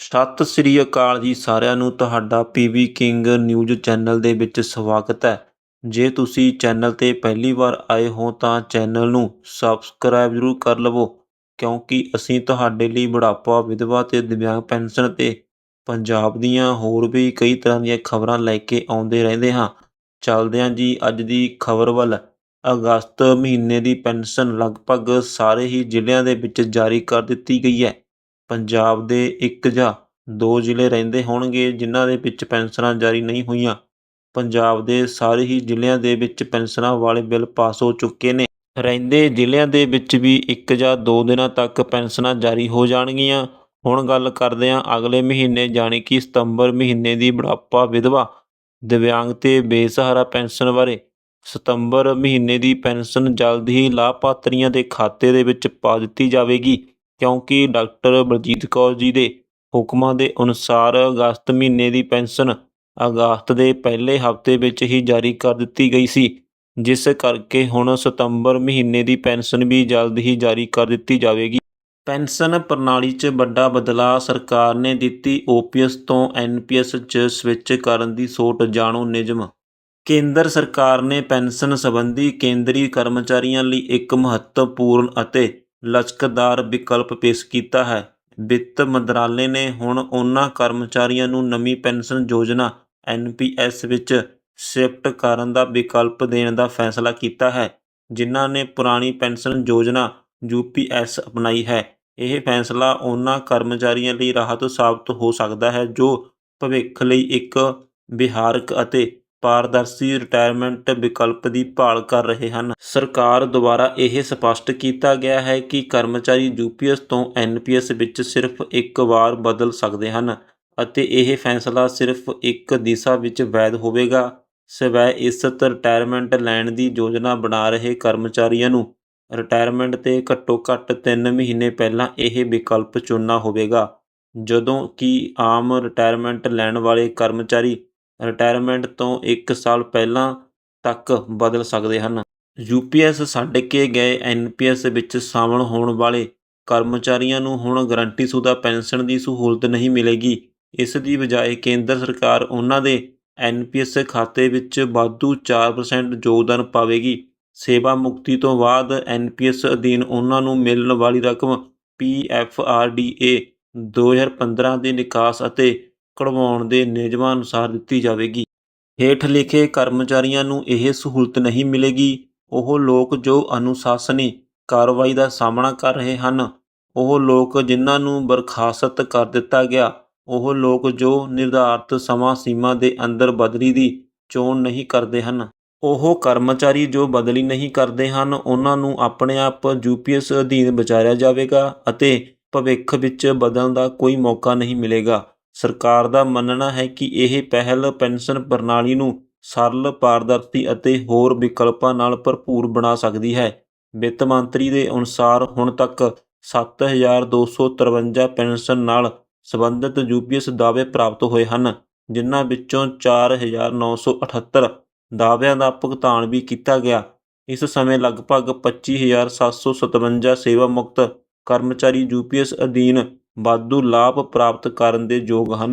ਸਤਿ ਸ੍ਰੀ ਅਕਾਲ ਜੀ ਸਾਰਿਆਂ ਨੂੰ, ਤੁਹਾਡਾ ਪੀਵੀ ਕਿੰਗ ਨਿਊਜ਼ ਚੈਨਲ ਦੇ ਵਿੱਚ ਸਵਾਗਤ ਹੈ। ਜੇ ਤੁਸੀਂ ਚੈਨਲ ਤੇ ਪਹਿਲੀ ਵਾਰ ਆਏ ਹੋ ਤਾਂ ਚੈਨਲ ਨੂੰ ਸਬਸਕ੍ਰਾਈਬ ਜ਼ਰੂਰ ਕਰ ਲਵੋ, ਕਿਉਂਕਿ ਅਸੀਂ ਤੁਹਾਡੇ ਲਈ ਬੁਢਾਪਾ, ਵਿਧਵਾ ਤੇ ਦਿਵਿਆਂਗ ਪੈਨਸ਼ਨ ਤੇ ਪੰਜਾਬ ਦੀਆਂ ਹੋਰ ਵੀ ਕਈ ਤਰ੍ਹਾਂ ਦੀਆਂ ਖਬਰਾਂ ਲੈ ਕੇ ਆਉਂਦੇ ਰਹਿੰਦੇ ਹਾਂ। ਚੱਲਦੇ ਹਾਂ ਜੀ ਅੱਜ ਦੀ ਖਬਰ ਵੱਲ। ਅਗਸਤ ਮਹੀਨੇ ਦੀ ਪੈਨਸ਼ਨ ਲਗਭਗ ਸਾਰੇ ਹੀ ਜ਼ਿਲ੍ਹਿਆਂ ਦੇ ਵਿੱਚ ਜਾਰੀ ਕਰ ਦਿੱਤੀ ਗਈ ਹੈ। ਪੰਜਾਬ ਦੇ ਇੱਕ ਜਾਂ ਦੋ ਜ਼ਿਲ੍ਹੇ ਰਹਿੰਦੇ ਹੋਣਗੇ ਜਿਨ੍ਹਾਂ ਦੇ ਵਿੱਚ ਪੈਨਸ਼ਨਾਂ ਜਾਰੀ ਨਹੀਂ ਹੋਈਆਂ। ਪੰਜਾਬ ਦੇ ਸਾਰੇ ਹੀ ਜ਼ਿਲ੍ਹਿਆਂ ਦੇ ਵਿੱਚ ਪੈਨਸ਼ਨਾਂ ਵਾਲੇ ਬਿੱਲ ਪਾਸ ਹੋ ਚੁੱਕੇ ਨੇ। ਰਹਿੰਦੇ ਜ਼ਿਲ੍ਹਿਆਂ ਦੇ ਵਿੱਚ ਵੀ ਇੱਕ ਜਾਂ ਦੋ ਦਿਨਾਂ ਤੱਕ ਪੈਨਸ਼ਨਾਂ ਜਾਰੀ ਹੋ ਜਾਣਗੀਆਂ। ਹੁਣ ਗੱਲ ਕਰਦੇ ਹਾਂ ਅਗਲੇ ਮਹੀਨੇ ਜਾਣੀ ਕਿ ਸਤੰਬਰ ਮਹੀਨੇ ਦੀ ਬੁਢਾਪਾ ਵਿਧਵਾ ਦਿਵਿਆਂਗ ਤੇ ਬੇਸਹਾਰਾ ਪੈਨਸ਼ਨ ਬਾਰੇ। ਸਤੰਬਰ ਮਹੀਨੇ ਦੀ ਪੈਨਸ਼ਨ ਜਲਦ ਹੀ ਲਾਭਪਾਤਰੀਆਂ ਦੇ ਖਾਤੇ ਦੇ ਵਿੱਚ ਪਾ ਦਿੱਤੀ ਜਾਵੇਗੀ। ਕਿਉਂਕਿ ਡਾਕਟਰ ਬਲਜੀਤ ਕੌਰ ਜੀ ਦੇ ਹੁਕਮਾਂ ਦੇ ਅਨੁਸਾਰ ਅਗਸਤ ਮਹੀਨੇ ਦੀ ਪੈਨਸ਼ਨ ਅਗਸਤ ਦੇ ਪਹਿਲੇ ਹਫ਼ਤੇ ਵਿੱਚ ਹੀ ਜਾਰੀ ਕਰ ਦਿੱਤੀ ਗਈ ਸੀ, ਜਿਸ ਕਰਕੇ ਹੁਣ ਸਤੰਬਰ ਮਹੀਨੇ ਦੀ ਪੈਨਸ਼ਨ ਵੀ ਜਲਦ ਹੀ ਜਾਰੀ ਕਰ ਦਿੱਤੀ ਜਾਵੇਗੀ। ਪੈਨਸ਼ਨ ਪ੍ਰਣਾਲੀ 'ਚ ਵੱਡਾ ਬਦਲਾਅ ਸਰਕਾਰ ਨੇ ਦਿੱਤੀ ਓਪੀਐਸ ਤੋਂ ਐਨਪੀਐਸ 'ਚ ਸਵਿੱਚ ਕਰਨ ਦੀ ਸੋਟ ਜਾਣੋ ਨਿਯਮ। ਕੇਂਦਰ ਸਰਕਾਰ ਨੇ ਪੈਨਸ਼ਨ ਸੰਬੰਧੀ ਕੇਂਦਰੀ ਕਰਮਚਾਰੀਆਂ ਲਈ ਇੱਕ ਮਹੱਤਵਪੂਰਨ ਅਤੇ ਲਚਕਦਾਰ ਵਿਕਲਪ ਪੇਸ਼ ਕੀਤਾ ਹੈ। ਵਿੱਤ ਮੰਤਰਾਲੇ ਨੇ ਹੁਣ ਉਹਨਾਂ ਕਰਮਚਾਰੀਆਂ ਨੂੰ ਨਵੀਂ ਪੈਨਸ਼ਨ ਯੋਜਨਾ ਐਨਪੀਐਸ ਵਿੱਚ ਸ਼ਿਫਟ ਕਰਨ ਦਾ ਵਿਕਲਪ ਦੇਣ ਦਾ ਫੈਸਲਾ ਕੀਤਾ ਹੈ, ਜਿਨ੍ਹਾਂ ਨੇ ਪੁਰਾਣੀ ਪੈਨਸ਼ਨ ਯੋਜਨਾ ਯੂਪੀਐਸ ਅਪਣਾਈ ਹੈ। ਇਹ ਫੈਸਲਾ ਉਹਨਾਂ ਕਰਮਚਾਰੀਆਂ ਲਈ ਰਾਹਤ ਸਾਬਤ ਹੋ ਸਕਦਾ ਹੈ, ਜੋ ਭਵਿੱਖ ਲਈ ਇੱਕ ਵਿਹਾਰਕ ਅਤੇ ਪਾਰਦਰਸ਼ੀ ਰਿਟਾਇਰਮੈਂਟ ਵਿਕਲਪ ਦੀ ਭਾਲ ਕਰ ਰਹੇ ਹਨ। ਸਰਕਾਰ ਦੁਆਰਾ ਇਹ ਸਪਸ਼ਟ ਕੀਤਾ ਗਿਆ ਹੈ ਕਿ ਕਰਮਚਾਰੀ ਯੂਪੀਐਸ ਤੋਂ ਐਨਪੀਐਸ ਵਿੱਚ ਸਿਰਫ ਇੱਕ ਵਾਰ ਬਦਲ ਸਕਦੇ ਹਨ ਅਤੇ ਇਹ ਫੈਸਲਾ ਸਿਰਫ ਇੱਕ ਦਿਸ਼ਾ ਵਿੱਚ ਵੈਧ ਹੋਵੇਗਾ। ਸਵੈ ਇੱਜ਼ਤ ਰਿਟਾਇਰਮੈਂਟ ਲੈਣ ਦੀ ਯੋਜਨਾ ਬਣਾ ਰਹੇ ਕਰਮਚਾਰੀਆਂ ਨੂੰ ਰਿਟਾਇਰਮੈਂਟ ਤੇ ਘੱਟੋ ਘੱਟ 3 ਮਹੀਨੇ ਪਹਿਲਾਂ ਇਹ ਵਿਕਲਪ ਚੁਣਨਾ ਹੋਵੇਗਾ। ਜਦੋਂ ਕਿ ਆਮ ਰਿਟਾਇਰਮੈਂਟ ਲੈਣ ਵਾਲੇ ਕਰਮਚਾਰੀ ਰਿਟਾਇਰਮੈਂਟ ਤੋਂ ਇੱਕ ਸਾਲ ਪਹਿਲਾਂ ਤੱਕ ਬਦਲ ਸਕਦੇ ਹਨ। ਯੂਪੀਐਸ ਛੱਡ ਕੇ ਗਏ ਐਨਪੀਐਸ ਵਿੱਚ ਸ਼ਾਮਲ ਹੋਣ ਵਾਲੇ ਕਰਮਚਾਰੀਆਂ ਨੂੰ ਹੁਣ ਗਰੰਟੀਸ਼ੁਦਾ ਪੈਨਸ਼ਨ ਦੀ ਸਹੂਲਤ ਨਹੀਂ ਮਿਲੇਗੀ। ਇਸ ਦੀ ਬਜਾਏ ਕੇਂਦਰ ਸਰਕਾਰ ਉਹਨਾਂ ਦੇ ਐਨਪੀਐਸ ਖਾਤੇ ਵਿੱਚ ਵਾਧੂ 4% ਯੋਗਦਾਨ ਪਾਵੇਗੀ। ਸੇਵਾ ਮੁਕਤੀ ਤੋਂ ਬਾਅਦ ਐਨਪੀਐਸ ਅਧੀਨ ਉਹਨਾਂ ਨੂੰ ਮਿਲਣ ਵਾਲੀ ਰਕਮ ਪੀਐਫਆਰਡੀਏ 2015 ਦੇ ਨਿਕਾਸ ਅਤੇ ਕਢਵਾਉਣ ਦੇ ਨਿਯਮਾਂ ਅਨੁਸਾਰ ਦਿੱਤੀ ਜਾਵੇਗੀ। ਹੇਠ ਲਿਖੇ ਕਰਮਚਾਰੀਆਂ ਨੂੰ ਇਹ ਸਹੂਲਤ ਨਹੀਂ ਮਿਲੇਗੀ। ਉਹ ਲੋਕ ਜੋ ਅਨੁਸ਼ਾਸਨੀ ਕਾਰਵਾਈ ਦਾ ਸਾਹਮਣਾ ਕਰ ਰਹੇ ਹਨ, ਉਹ ਲੋਕ ਜਿਨ੍ਹਾਂ ਨੂੰ ਬਰਖਾਸਤ ਕਰ ਦਿੱਤਾ ਗਿਆ, ਉਹ ਲੋਕ ਜੋ ਨਿਰਧਾਰਤ ਸਮਾਂ ਸੀਮਾ ਦੇ ਅੰਦਰ ਬਦਲੀ ਦੀ ਚੋਣ ਨਹੀਂ ਕਰਦੇ ਹਨ। ਉਹ ਕਰਮਚਾਰੀ ਜੋ ਬਦਲੀ ਨਹੀਂ ਕਰਦੇ ਹਨ, ਉਹਨਾਂ ਨੂੰ ਆਪਣੇ ਆਪ ਯੂਪੀਐਸ ਅਧੀਨ ਵਿਚਾਰਿਆ ਜਾਵੇਗਾ ਅਤੇ ਭਵਿੱਖ ਵਿੱਚ ਬਦਲਣ ਦਾ ਕੋਈ ਮੌਕਾ ਨਹੀਂ ਮਿਲੇਗਾ। ਸਰਕਾਰ ਦਾ ਮੰਨਣਾ ਹੈ ਕਿ ਇਹ ਪਹਿਲ ਪੈਨਸ਼ਨ ਪ੍ਰਣਾਲੀ ਨੂੰ ਸਰਲ, ਪਾਰਦਰਸ਼ੀ ਅਤੇ ਹੋਰ ਵਿਕਲਪਾਂ ਨਾਲ ਭਰਪੂਰ ਬਣਾ ਸਕਦੀ ਹੈ। ਵਿੱਤ ਮੰਤਰੀ ਦੇ ਅਨੁਸਾਰ ਹੁਣ ਤੱਕ 7253 ਪੈਨਸ਼ਨ ਨਾਲ ਸੰਬੰਧਿਤ ਯੂਪੀਐਸ ਦਾਅਵੇ ਪ੍ਰਾਪਤ ਹੋਏ ਹਨ, ਜਿਨ੍ਹਾਂ ਵਿੱਚੋਂ 4978 ਦਾਅਵਿਆਂ ਦਾ ਭੁਗਤਾਨ ਵੀ ਕੀਤਾ ਗਿਆ। ਇਸ ਸਮੇਂ ਲਗਭਗ 25757 ਸੇਵਾ ਮੁਕਤ ਕਰਮਚਾਰੀ ਯੂਪੀਐਸ ਅਧੀਨ ਵਾਧੂ ਲਾਭ ਪ੍ਰਾਪਤ ਕਰਨ ਦੇ ਯੋਗ ਹਨ।